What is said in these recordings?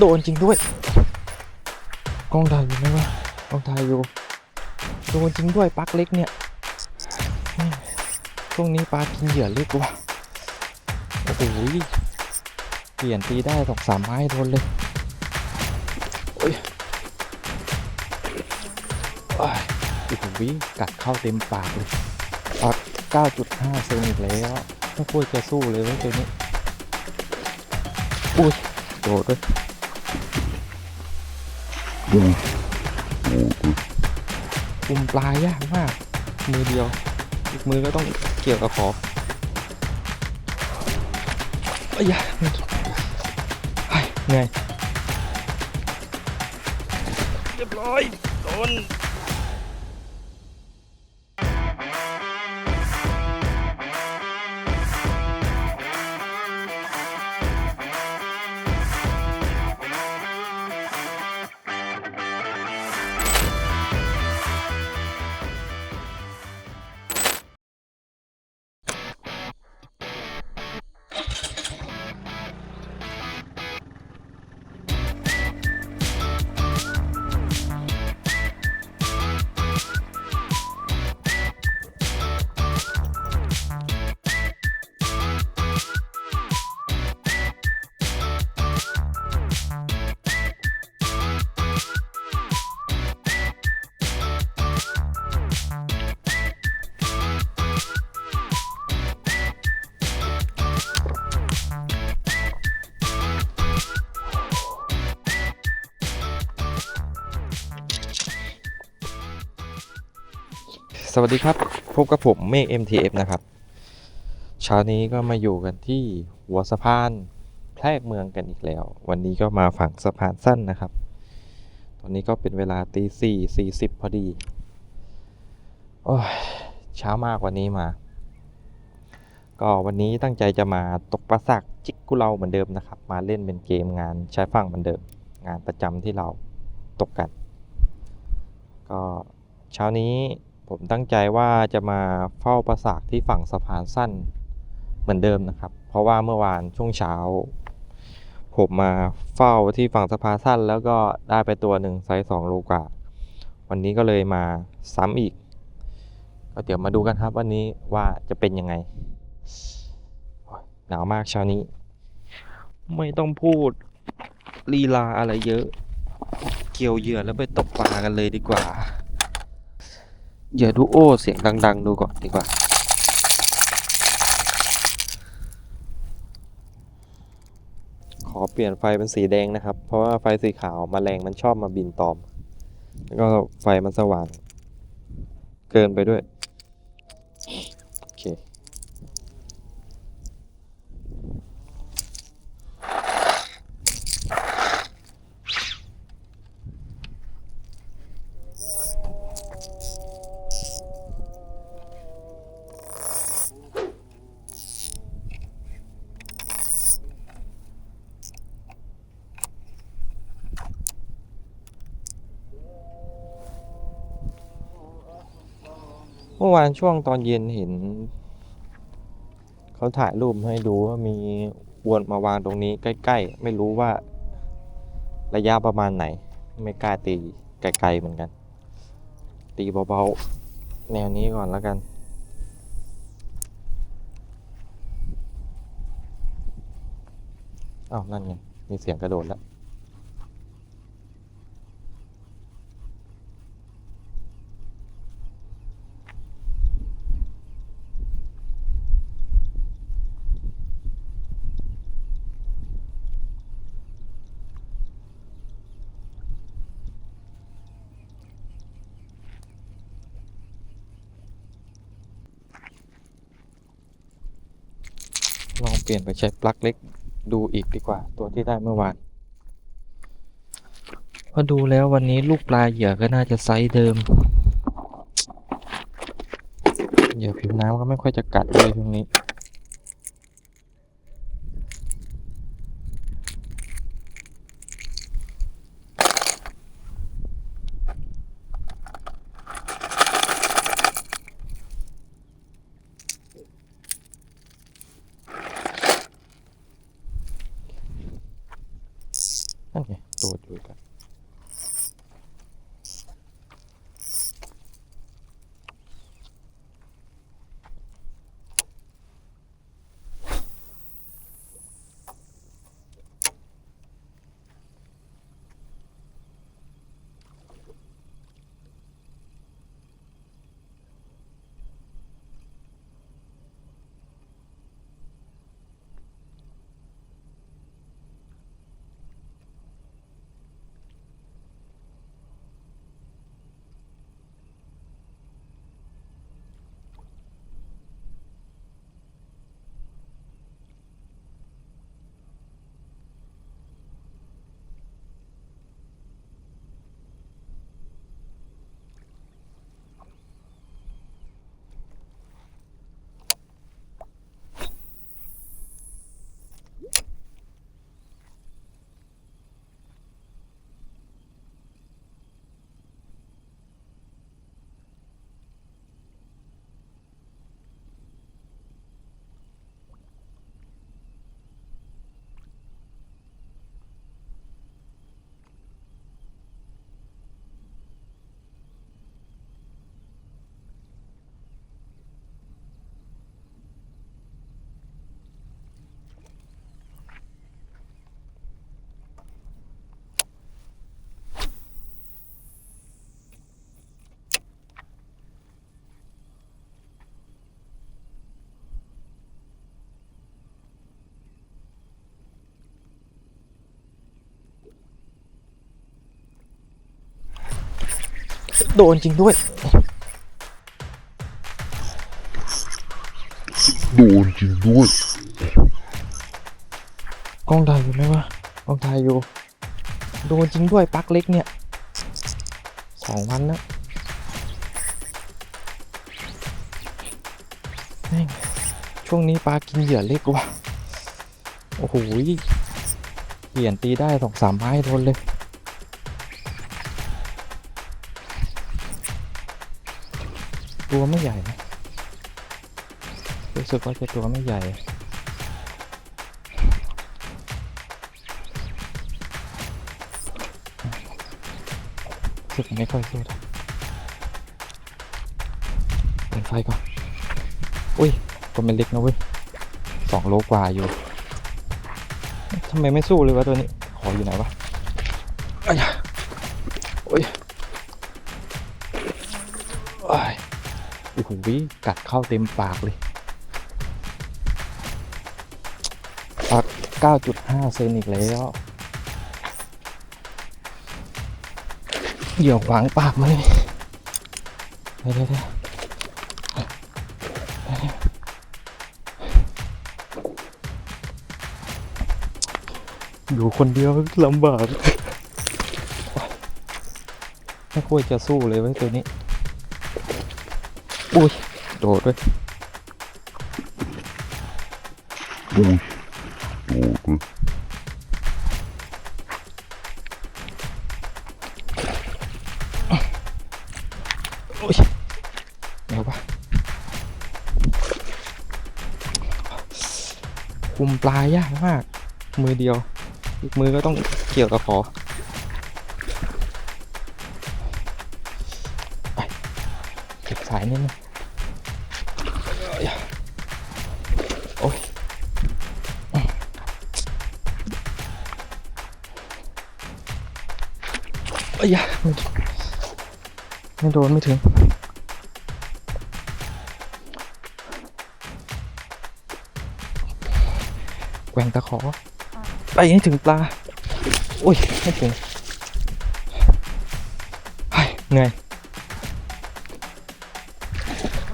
โดนจริงด้วย กล้องถ่ายอยู่ไหมวะกล้องถ่ายอยู่ โดนจริงด้วยปักเล็กเนี่ยช่วงนี้ปลากินเหยื่อเล็กว่ะโอ้โหเปลี่ยนตีได้สองสามไม้โดนเลยโอ้ยโอ้ยโอ้โหกัดเข้าเต็มปากเลยปัก9.5เซนอีกแล้วไม่ควรจะสู้เลยเว้ยตัวนี้อุ้ยโดดด้วย คุมปลายากมาก มือเดียว อีกมือก็ต้องเกี่ยวกับขอไอ้ยยะเฮ้ยเหนื่อยเรียบร้อยโดน สวัสดีครับ พบกับผมเมฆ MTF นะครับเช้านี้ก็มาอยู่กันที่หัวสะพานแพรกเมืองกันอีกแล้ว วันนี้ก็มาฝั่งสะพานสั้นนะครับ ตอนนี้ก็เป็นเวลาตีสี่สี่สิบพอดี โอ้ยเช้ามากว่านี้มา ก็วันนี้ตั้งใจจะมาตกปลาสักจิกกุเลาเหมือนเดิมนะครับ มาเล่นเป็นเกมงานใช้ฝั่งเหมือนเดิม งานประจำที่เราตกกัน ก็เช้านี้ ผมตั้งใจว่าจะมาเฝ้าปราสาทที่ฝั่งสะพานสั้นเหมือนเดิมนะครับ เพราะว่าเมื่อวานช่วงเช้า ผมมาเฝ้าที่ฝั่งสะพานสั้น แล้วก็ได้ไปตัวหนึ่งไซส์สองโลกว่าวันนี้ก็เลยมาซ้ำอีก ก็เดี๋ยวมาดูกันครับวันนี้ว่าจะเป็นยังไงหนาวมากเช้านี้ ไม่ต้องพูดลีลาอะไรเยอะ เกี่ยวเหยื่อแล้วไปตกปลากันเลยดีกว่า เหยื่อดูโอเสียงดัง ๆ ดูก่อนดีกว่า ขอเปลี่ยนไฟเป็นสีแดงนะครับ เพราะว่าไฟสีขาวมแมลงมันชอบมาบินตอม แล้วก็ไฟมันสว่าง เกินไปด้วย เมื่อวานช่วงตอนเย็นเห็น เขาถ่ายรูปให้ดูว่ามีอวนมาวางตรงนี้ใกล้ ๆ ไม่รู้ว่าระยะประมาณไหน ไม่กล้าตีไกลๆเหมือนกัน ตีเบาๆแนวนี้ก่อนแล้วกันอ้าวนั่นไงมีเสียงกระโดดแล้ว ลองเปลี่ยนไปใช้ปลั๊กเล็กดูอีกดีกว่า ตัวที่ได้เมื่อวานพอดูแล้ววันนี้ลูกปลาเหยื่อก็น่าจะไซส์เดิม เหยื่อผิวน้ำก็ไม่ค่อยจะกัดเลยช่วงนี้นั่น โดนจริงด้วย โดนจริงด้วย กล้องถ่ายอยู่ไหมวะ กล้องถ่ายอยู่ โดนจริงด้วยปลั๊กเล็กเนี่ย สองวันนะแม่งช่วงนี้ปลากินเหยื่อเล็กว่ะโอ้โห เปลี่ยนตีได้สองสามไม้โดนเลย ตัวไม่ใหญ่นะรู้สึกว่าจะตัวไม่ใหญ่ สึกไม่ค่อยสู้เท่าเปิดไฟก่อน อุ้ยตัวมันเล็กนะเว้ยสองโลกว่าอยู่ ทำไมไม่สู้เลยวะตัวนี้ ขออยู่ไหนวะอ้ยะโอ้ย โอ้โหกัดเข้าเต็มปากเลยปาก9.5 เซนอีกแล้วเหยี่ยวขวางปากมาเลยเดี๋ยวเดี๋ยวอยู่คนเดียวลำบากไม่ควรจะสู้เลยไว้ตัวนี้ อุ้ยโดดด้วยอุ้ยโดนเลยอุ้ยเดี๋ยวปะคุมปลายากมาก มือเดียว อีกมือก็ต้องเกี่ยวกับคอ สายนิดนึงโอ้ยอ้ยไม่ไม่โดนไม่ถึงแกว่งตะขอ ไปให้ถึงปลาอุ้ย ไม่ถึงเฮ้ยเหนื่อย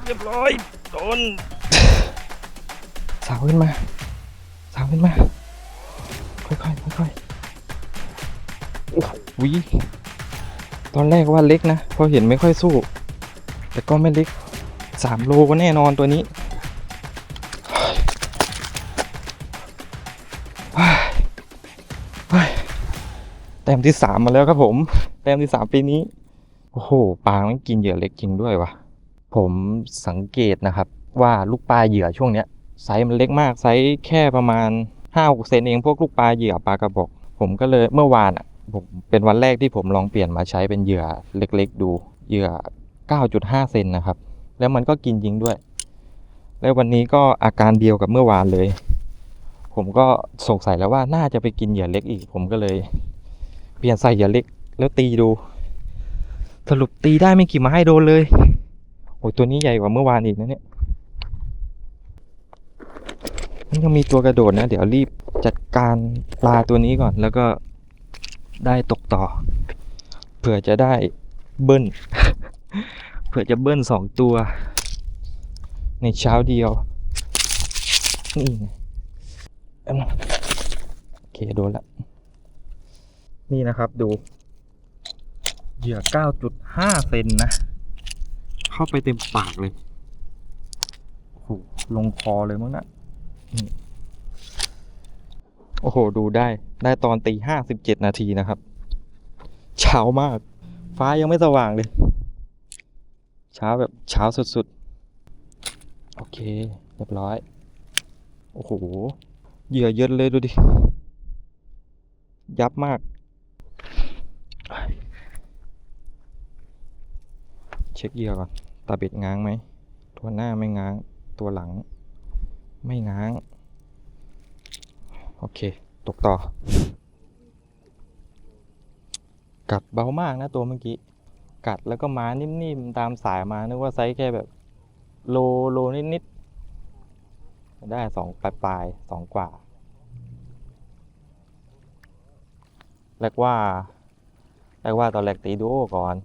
เรียบร้อยโดนสาวขึ้นมา สาวขึ้นมา ค่อยๆค่อยๆโอ้โหวิตอนแรกว่าเล็กนะพราะเห็นไม่ค่อยสู้ แต่ก็ไม่เล็กสามโลก็แน่นอนตัวนี้แต้มที่สามมาแล้วครับผม แต้มที่สามปีนี้ โอ้โห ปลามันกินเหยื่อเล็กจริงด้วยว่ะ ผมสังเกตนะครับ ว่าลูกปลาเหยื่อช่วงเนี้ยไซส์มันเล็กมากไซส์แค่ประมาณห้าหกเซนเองพวกลูกปลาเหยื่อปลากระบอก ผมก็เลยเมื่อวานอะผมเป็นวันแรกที่ผมลองเปลี่ยนมาใช้เป็นเหยื่อเล็กๆ ดูเหยื่อ 9.5 เซนนะครับ แล้วมันก็กินจริงด้วย แล้ววันนี้ก็อาการเดียวกับเมื่อวานเลย ผมก็สงสัยแล้วว่าน่าจะไปกินเหยื่อเล็กอีก ผมก็เลย เปลี่ยนใส่เหยื่อเล็กแล้วตีดู สรุปตีได้ไม่กี่ไม้โดนเลย โอ้ยตัวนี้ใหญ่กว่าเมื่อวานอีกนะเนี่ยมันยังมีตัวกระโดดนะ เดี๋ยวรีบจัดการปลาตัวนี้ก่อน แล้วก็ได้ตกต่อ เผื่อจะได้เบิ้ลเผื่อจะเบิ้ลสองตัว ในเช้าเดียว นี่ไงแป๊บนึงโอเคโดนละ นี่นะครับดู เหยื่อ 9.5 เซนนะ เข้าไปเต็มปากเลยโอ้โหลงคอเลยมั้งนะนี่โอ้โห ดูได้ ได้ตอนตีห้าสิบเจ็ดนาทีนะครับ เช้ามาก ฟ้ายังไม่สว่างเลย เช้าแบบเช้าสุดๆ โอเค เรียบร้อย โอ้โห เหยื่อเยอะเลยดูดิ ยับมากเช็คเหยื่อก่อน ตาเบ็ดง้างไหม ตัวหน้าไม่ง้าง ตัวหลัง ไม่ง้าง โอเค ตกต่อ กัดเบามากนะตัวเมื่อกี้ กัดแล้วก็มานิ่มๆ ตามสายมา นึกว่าไซส์แค่แบบ โลโลนิดๆ ได้สองปลายๆสองกว่า แรกว่า แรกว่าตอนแรกตีดูโอก่อน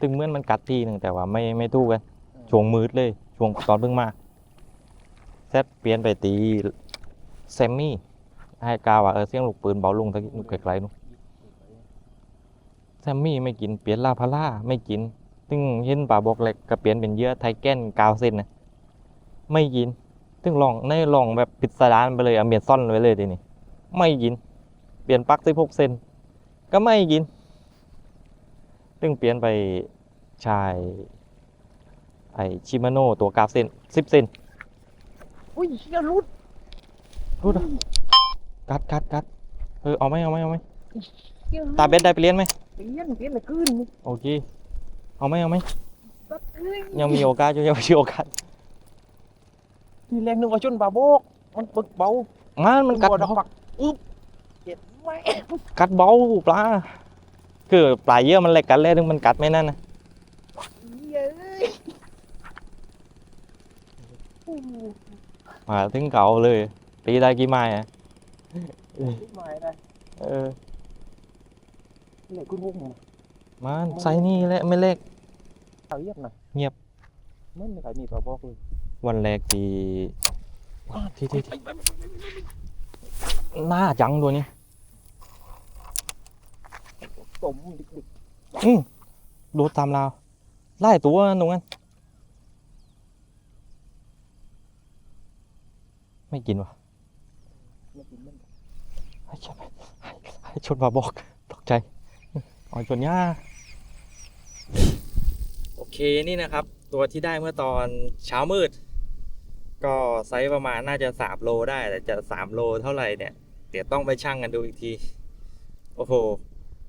ตึงเหมื่อนมันกัดทีหนึ่งแต่ว่าไม่ไม่ตู้กันช่วงมืดเลยช่วงตอนเพิ่งมาแซดเปลี่ยนไปตีแซมมี่ให้กาว่าเออเสียงลูกปืนเบาลงทักนุกไกลๆนุแซมมี่ไม่กินเปลี่ยนลาพาร่าไม่กินซึ่งเห็นป่าบอกเล็กก็เปลี่ยนเป็นเยื่อไทแกนกาวเส้นนะไม่กินซึ่งลองในลองแบบปิดสดานไปเลยเอาเมียนซ่อนไว้เลยทีนี้ไม่กิน เปลี่ยนปักสิบหกเซนก็ไม่กิน ซึ่งเปลี่ยนไปชายไอชิมาโน่ตัวกราฟเซนสิบเซนอุ้ยเฮียรุดรูดอะกัดกัดกัดเออเอาไหมเอาไหมเอาไหมเฮียตาเบ็ดได้ไปเลี้ยนไหมเปลี่ยนเปลี่ยนเลยขึ้นนี่โอเคเอาไหมเอาไหมตัดเอ้ยยังมีโอกาสอยู่ยังมีโอกาสทีแรกนึกว่าชนบาโบกมันปึกเบามันมันกัดบ่ดัเบาปักอึ๊บเจ็บไหมกัดเบาปลา คือปลาเยอะมันเล็กกันแล้วถึงมันกัดไม่นั่นนะเฮียเอ้ยโอ้โหมาถึงเก่าเลยตีได้กี่ไม้อะไม่ได้เออเลยคุณพุ่งมันไซส์นี่แหละไม่เล็ก เขาเงียบหน่อยเงียบไม่มีใครมีบาโบกเลยวันแรกที่ที่ที่ที่หน้าจังตัวนี้ สมดิกอืมดูตามเราวไล่ตัวตรงนั้นไม่กินวะๆไม่กินมันให้ชนให้ให้ชนมาบอกตกใจอ๋อชนย่าโอเคนี่นะครับ ตัวที่ได้เมื่อตอนเช้ามืด ก็ไซส์ประมาณน่าจะสามโลได้แต่จะสามโลเท่าไหร่เนี่ย เดี๋ยวต้องไปชั่งกันดูอีกที โอ้โห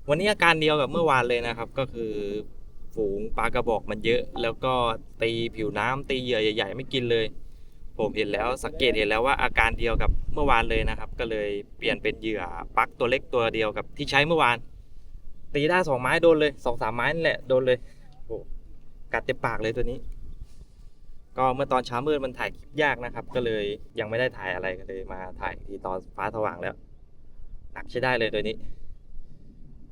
วันนี้อาการเดียวกับเมื่อวานเลยนะครับ ก็คือฝูงปลากระบอกมันเยอะ แล้วก็ตีผิวน้ำตีเหยื่อใหญ่ ๆ ไม่กินเลย ผมเห็นแล้วสังเกตเห็นแล้วว่าอาการเดียวกับเมื่อวานเลยนะครับ ก็เลยเปลี่ยนเป็นเหยื่อปลักตัวเล็กตัวเดียวกับที่ใช้เมื่อวาน ตีได้สองไม้โดนเลยสองสามไม้นี่แหละโดนเลยโอ้กัดเต็มปากเลยตัวนี้ ก็เมื่อตอนเช้ามืดมันถ่ายคลิปยากนะครับ ก็เลยยังไม่ได้ถ่ายอะไรก็เลยมาถ่ายทีตอนฟ้าสว่างแล้วหนักใช้ได้เลยตัวนี้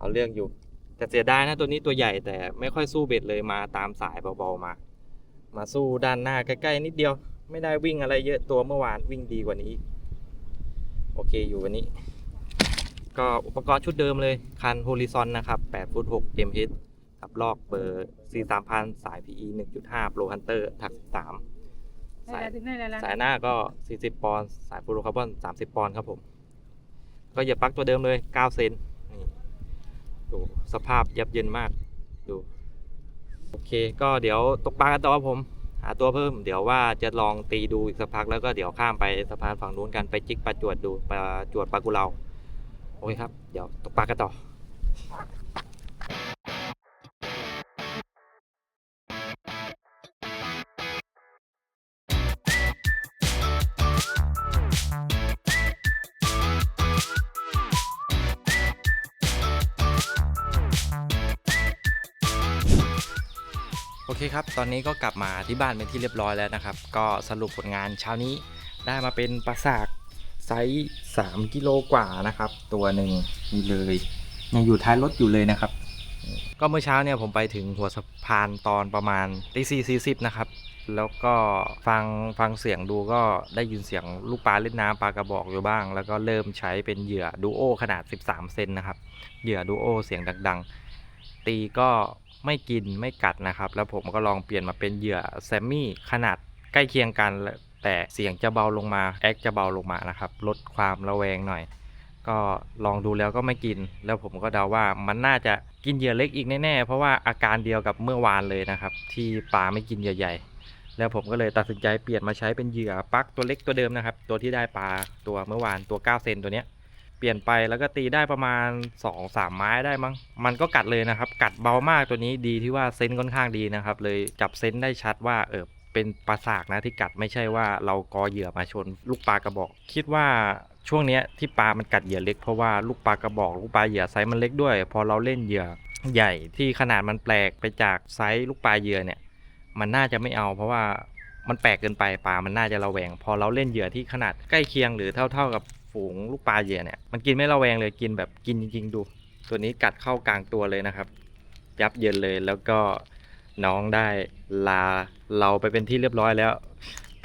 เอาเรื่องอยู่ แต่เสียดายนะตัวนี้ตัวใหญ่แต่ไม่ค่อยสู้เบ็ดเลยมาตามสายเบาๆมา มาสู้ด้านหน้าใกล้ๆนิดเดียว ไม่ได้วิ่งอะไรเยอะตัวเมื่อวานวิ่งดีกว่านี้ โอเคอยู่วันนี้ ก็อุปกรณ์ชุดเดิมเลย คัน Horizon นะครับ8ฟุต6 MH กับลอกเบอร์ C 3 0 0สาย PE 1.5 Pro Hunter ถัก3สายถึงได้แล้วสายหน้าก็ 40 ปอนด์สายฟลูโรคาร์บอน 30 ปอนด์ครับผม ก็อย่าปลั๊กตัวเดิมเลย 9 เซนนี่ ดูสภาพยับเยินมาก ดู โอเค ก็เดี๋ยวตกปลากันต่อผม หาตัวเพิ่ม เดี๋ยวว่าจะลองตีดูอีกสักพักแล้วก็เดี๋ยวข้ามไปสะพานฝั่งนู้นกันไปจิกปลาจวดดูปลาจวดปลากุเลาโอเคครับ เดี๋ยวตกปลากันต่อ เคครับ ตอนนี้ก็กลับมาที่บ้านเป็นที่เรียบร้อยแล้วนะครับ ก็สรุปผลงานเช้านี้ได้มาเป็นปลาสากไซส์3กิโลกว่านะครับ ตัวหนึ่งนี่เลยยังอยู่ท้ายรถอยู่เลยนะครับ ก็เมื่อเช้าเนี่ยผมไปถึงหัวสะพานตอนประมาณตีสี่สี่สิบนะครับ แล้วก็ฟังฟังเสียงดูก็ได้ยินเสียงลูกปลาเล่นน้ำปลากระบอกอยู่บ้าง แล้วก็เริ่มใช้เป็นเหยื่อดูโอขนาด 13 เซนนะครับ เหยื่อดูโอเสียงดัง ๆ ตีก็ ไม่กินไม่กัดนะครับ แล้วผมก็ลองเปลี่ยนมาเป็นเหยื่อแซมมี่ขนาดใกล้เคียงกัน แต่เสียงจะเบาลงมาแอคจะเบาลงมานะครับลดความระแวงหน่อย ก็ลองดูแล้วก็ไม่กิน แล้วผมก็เดาว่ามันน่าจะกินเหยื่อเล็กอีกแน่ๆเพราะว่าอาการเดียวกับเมื่อวานเลยนะครับ ที่ปลาไม่กินเหยื่อใหญ่ แล้วผมก็เลยตัดสินใจเปลี่ยนมาใช้เป็นเหยื่อปักตัวเล็กตัวเดิมนะครับ ตัวที่ได้ปลาตัวเมื่อวานตัว9เซนตัวเนี้ย เปลี่ยนไปแล้วก็ตีได้ประมาณ 2-3 ไม้ได้มั้ง มันก็กัดเลยนะครับ กัดเบามากตัวนี้ดีที่ว่าเซนค่อนข้างดีนะครับ เลยจับเซนได้ชัดว่าเออเป็นปลาสากนะที่กัดไม่ใช่ว่าเรากอเหยื่อมาชนลูกปลากระบอก คิดว่าช่วงนี้ที่ปลามันกัดเหยื่อเล็กเพราะว่าลูกปลากระบอกลูกปลาเหยื่อไซส์มันเล็กด้วย พอเราเล่นเหยื่อใหญ่ที่ขนาดมันแปลกไปจากไซส์ลูกปลาเหยื่อเนี่ย มันน่าจะไม่เอา เพราะว่ามันแปลกเกินไปปลามันน่าจะระแวง พอเราเล่นเหยื่อที่ขนาดใกล้เคียงหรือเท่า ๆกับ ฝูงลูกปลาเหยื่อเนี่ยมันกินไม่ระแวงเลยกินแบบกินจริงๆดู ตัวนี้กัดเข้ากลางตัวเลยนะครับ ยับเยินเลยแล้วก็น้องได้ลาเราไปเป็นที่เรียบร้อยแล้ว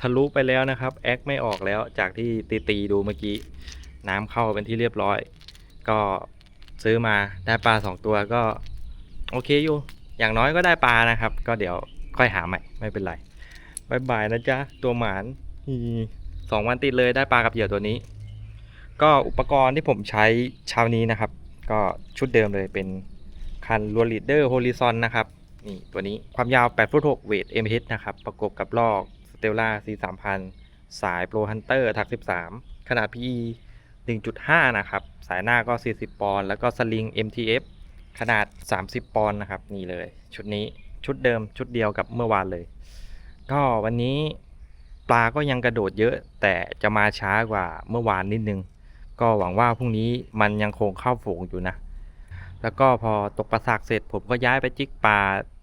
ทะลุไปแล้วนะครับแอคไม่ออกแล้วจากที่ตีตีๆดูเมื่อกี้ น้ำเข้าเป็นที่เรียบร้อย ก็ซื้อมาได้ปลาสองตัวก็โอเคอยู่ อย่างน้อยก็ได้ปลานะครับ ก็เดี๋ยวค่อยหาใหม่ไม่เป็นไรบายบายนะจ๊ะ ตัวหมานอีสองวันติดเลยได้ปลากับเหยื่อตัวนี้ ก็อุปกรณ์ที่ผมใช้เช้านี้นะครับ ก็ชุดเดิมเลยเป็นคันลัวลีดเดอร์โฮลิซอนนะครับนี่ตัวนี้ความยาว8ฟุต6เวท MH นะครับ ประกบกับลอกสเตลล่า C 3 0 0สาย Pro Hunter ถัก 13 ขนาด PE 1.5 นะครับ สายหน้าก็ 40 ปอนด์แล้วก็สลิง MTF ขนาด 30 ปอนด์นะครับ นี่เลย ชุดนี้ชุดเดิมชุดเดียวกับเมื่อวานเลย ก็วันนี้ปลาก็ยังกระโดดเยอะ แต่จะมาช้ากว่าเมื่อวานนิดนึง ก็หวังว่าพรุ่งนี้มันยังคงเข้าฝูงอยู่นะ แล้วก็พอตกปลาสากเสร็จผมก็ย้ายไปจิกปลา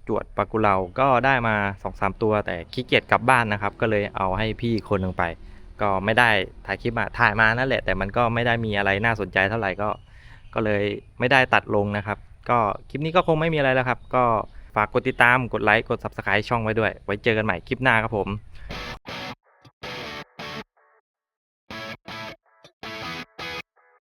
จวดปลากุเลาก็ได้มา2-3ตัวแต่ขี้เกียจกลับบ้านนะครับ ก็เลยเอาให้พี่คนหนึ่งไป ก็ไม่ได้ถ่ายคลิปมาถ่ายมานั่นแหละ แต่มันก็ไม่ได้มีอะไรน่าสนใจเท่าไหร่ก็ ก็เลยไม่ได้ตัดลงนะครับ ก็คลิปนี้ก็คงไม่มีอะไรแล้วครับ ก็ฝากกดติดตามกดไลค์กด subscribe ช่องไว้ด้วย ไว้เจอกันใหม่คลิปหน้าครับผม